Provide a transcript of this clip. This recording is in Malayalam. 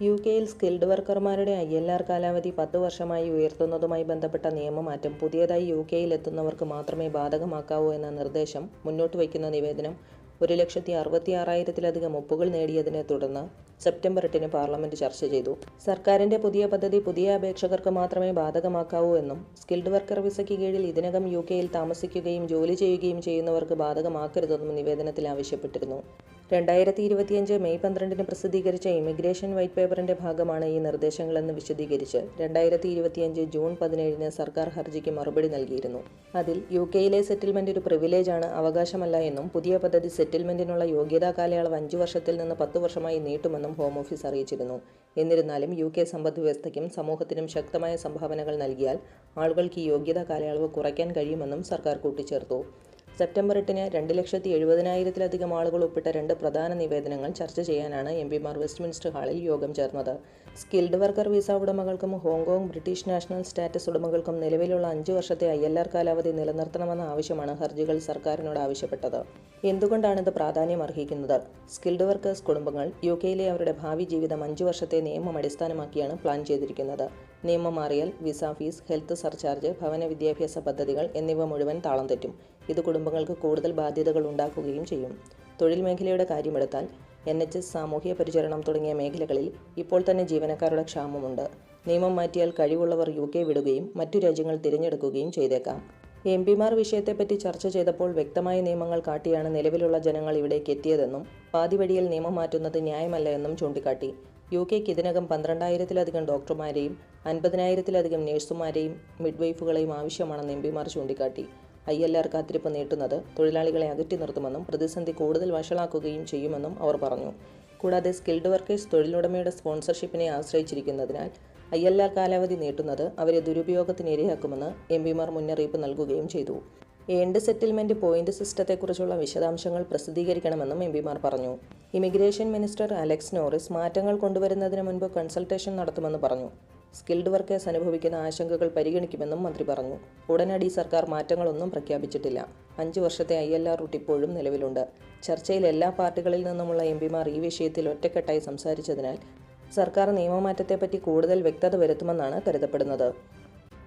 യു കെയിൽ സ്കിൽഡ് വർക്കർമാരുടെ ഐ എൽ ആർ കാലാവധി പത്ത് വർഷമായി ഉയർത്തുന്നതുമായി ബന്ധപ്പെട്ട നിയമമാറ്റം പുതിയതായി യു കെയിൽ എത്തുന്നവർക്ക് മാത്രമേ ബാധകമാക്കാവൂ എന്ന നിർദ്ദേശം മുന്നോട്ട് വയ്ക്കുന്ന നിവേദനം ഒരു ലക്ഷത്തി അറുപത്തി ആറായിരത്തിലധികം ഒപ്പുകൾ നേടിയതിനെ തുടർന്ന് സെപ്റ്റംബർ എട്ടിന് പാർലമെന്റ് ചർച്ച ചെയ്തു. സർക്കാരിന്റെ പുതിയ പദ്ധതി പുതിയ അപേക്ഷകർക്ക് മാത്രമേ ബാധകമാക്കാവൂ എന്നും സ്കിൽഡ് വർക്കർ വിസയ്ക്ക് കീഴിൽ ഇതിനകം യു കെയിൽ താമസിക്കുകയും ജോലി ചെയ്യുകയും ചെയ്യുന്നവർക്ക് ബാധകമാക്കരുതെന്നും നിവേദനത്തിൽ ആവശ്യപ്പെട്ടിരുന്നു. രണ്ടായിരത്തി ഇരുപത്തിയഞ്ച് മെയ് പന്ത്രണ്ടിന് പ്രസിദ്ധീകരിച്ച ഇമിഗ്രേഷൻ വൈറ്റ് പേപ്പറിന്റെ ഭാഗമാണ് ഈ നിർദ്ദേശങ്ങളെന്ന് വിശദീകരിച്ച് രണ്ടായിരത്തി ഇരുപത്തിയഞ്ച് ജൂൺ പതിനേഴിന് സർക്കാർ ഹർജിക്ക് മറുപടി നൽകിയിരുന്നു. അതിൽ യു കെയിലെ സെറ്റിൽമെന്റ് ഒരു പ്രിവിലേജാണ് അവകാശമല്ല എന്നും പുതിയ പദ്ധതി സെറ്റിൽമെന്റിനുള്ള യോഗ്യതാ കാലയളവ് അഞ്ചു വർഷത്തിൽ നിന്ന് പത്തു വർഷമായി നീട്ടുമെന്നും ഹോം ഓഫീസ് അറിയിച്ചിരുന്നു. എന്നിരുന്നാലും യു കെ സമ്പദ്വ്യവസ്ഥയ്ക്കും സമൂഹത്തിനും ശക്തമായ സംഭാവനകൾ നൽകിയാൽ ആളുകൾക്ക് ഈ യോഗ്യതാ കാലയളവ് കുറയ്ക്കാൻ കഴിയുമെന്നും സർക്കാർ കൂട്ടിച്ചേർത്തു. സെപ്റ്റംബർ എട്ടിന് രണ്ട് ലക്ഷത്തി എഴുപതിനായിരത്തിലധികം ആളുകൾ ഉൾപ്പെട്ട രണ്ട് പ്രധാന നിവേദനങ്ങൾ ചർച്ച ചെയ്യാനാണ് എം പിമാർ വെസ്റ്റ്മിൻസ്റ്റർ ഹാളിൽ യോഗം ചേർന്നത്. Skilled worker visa ഉടമകൾക്കും Hong Kong British national status ഉടമകൾക്കും നിലവിലുള്ള അഞ്ച് വർഷത്തെ ഐ എൽ ആർ കാലാവധി നിലനിർത്തണമെന്ന ആവശ്യമാണ് ഹർജികൾ സർക്കാരിനോട് ആവശ്യപ്പെട്ടത്. എന്തുകൊണ്ടാണ് ഇത് പ്രാധാന്യം അർഹിക്കുന്നത്? സ്കിൽഡ് വർക്കേഴ്സ് കുടുംബങ്ങൾ യു കെയിലെ അവരുടെ ഭാവി ജീവിതം അഞ്ച് വർഷത്തെ നിയമം അടിസ്ഥാനമാക്കിയാണ് പ്ലാൻ ചെയ്തിരിക്കുന്നത്. നിയമം മാറിയാൽ വിസ ഫീസ് ഹെൽത്ത് സർചാർജ് ഭവന വിദ്യാഭ്യാസ പദ്ധതികൾ എന്നിവ മുഴുവൻ താളം തെറ്റും. ഇത് കുടുംബങ്ങൾക്ക് കൂടുതൽ ബാധ്യതകൾ ഉണ്ടാക്കുകയും ചെയ്യും. തൊഴിൽ മേഖലയുടെ കാര്യമെടുത്താൽ എൻ എച്ച് എസ് സാമൂഹ്യ പരിചരണം തുടങ്ങിയ മേഖലകളിൽ ഇപ്പോൾ തന്നെ ജീവനക്കാരുടെ ക്ഷാമമുണ്ട്. നിയമം മാറ്റിയാൽ കഴിവുള്ളവർ യു കെ വിടുകയും മറ്റു രാജ്യങ്ങൾ തിരഞ്ഞെടുക്കുകയും ചെയ്തേക്കാം. എം പിമാർ വിഷയത്തെപ്പറ്റി ചർച്ച ചെയ്തപ്പോൾ വ്യക്തമായ നിയമങ്ങൾ കാട്ടിയാണ് നിലവിലുള്ള ജനങ്ങൾ ഇവിടേക്ക് എത്തിയതെന്നും പാതിവഴിയിൽ നിയമം മാറ്റുന്നത് ന്യായമല്ല എന്നും ചൂണ്ടിക്കാട്ടി. യു കെക്ക് ഇതിനകം പന്ത്രണ്ടായിരത്തിലധികം ഡോക്ടർമാരെയും അൻപതിനായിരത്തിലധികം നഴ്സുമാരെയും മിഡ്വൈഫുകളെയും ആവശ്യമാണെന്ന് എം പിമാർ ചൂണ്ടിക്കാട്ടി. ഐ എൽ ആർ കാത്തിരിപ്പ് നീട്ടുന്നത് തൊഴിലാളികളെ അകറ്റി നിർത്തുമെന്നും പ്രതിസന്ധി കൂടുതൽ വഷളാക്കുകയും ചെയ്യുമെന്നും അവർ പറഞ്ഞു. കൂടാതെ സ്കിൽഡ് വർക്കേഴ്സ് തൊഴിലുടമയുടെ സ്പോൺസർഷിപ്പിനെ ആശ്രയിച്ചിരിക്കുന്നതിനാൽ ഐ എൽ ആർ കാലാവധി നീട്ടുന്നത് അവരെ ദുരുപയോഗത്തിന് ഇരയാക്കുമെന്ന് എം പിമാർ മുന്നറിയിപ്പ് നൽകുകയും ചെയ്തു. ഏണ്ട് സെറ്റിൽമെന്റ് പോയിന്റ് സിസ്റ്റത്തെക്കുറിച്ചുള്ള വിശദാംശങ്ങൾ പ്രസിദ്ധീകരിക്കണമെന്നും എം പിമാർ പറഞ്ഞു. ഇമിഗ്രേഷൻ മിനിസ്റ്റർ അലക്സ് നോറിസ് മാറ്റങ്ങൾ കൊണ്ടുവരുന്നതിന് മുൻപ് കൺസൾട്ടേഷൻ നടത്തുമെന്ന് പറഞ്ഞു. സ്കിൽഡ് വർക്കേഴ്സ് അനുഭവിക്കുന്ന ആശങ്കകൾ പരിഗണിക്കുമെന്നും മന്ത്രി പറഞ്ഞു. ഉടനടി സർക്കാർ മാറ്റങ്ങളൊന്നും പ്രഖ്യാപിച്ചിട്ടില്ല. അഞ്ച് വർഷത്തെ ഐ എൽ ആർ റൂട്ട് ഇപ്പോഴും നിലവിലുണ്ട്. ചർച്ചയിൽ എല്ലാ പാർട്ടികളിൽ നിന്നുമുള്ള എം പിമാർ ഈ വിഷയത്തിൽ ഒറ്റക്കെട്ടായി സംസാരിച്ചതിനാൽ സർക്കാർ നിയമമാറ്റത്തെപ്പറ്റി കൂടുതൽ വ്യക്തത വരുത്തുമെന്നാണ് കരുതപ്പെടുന്നത്.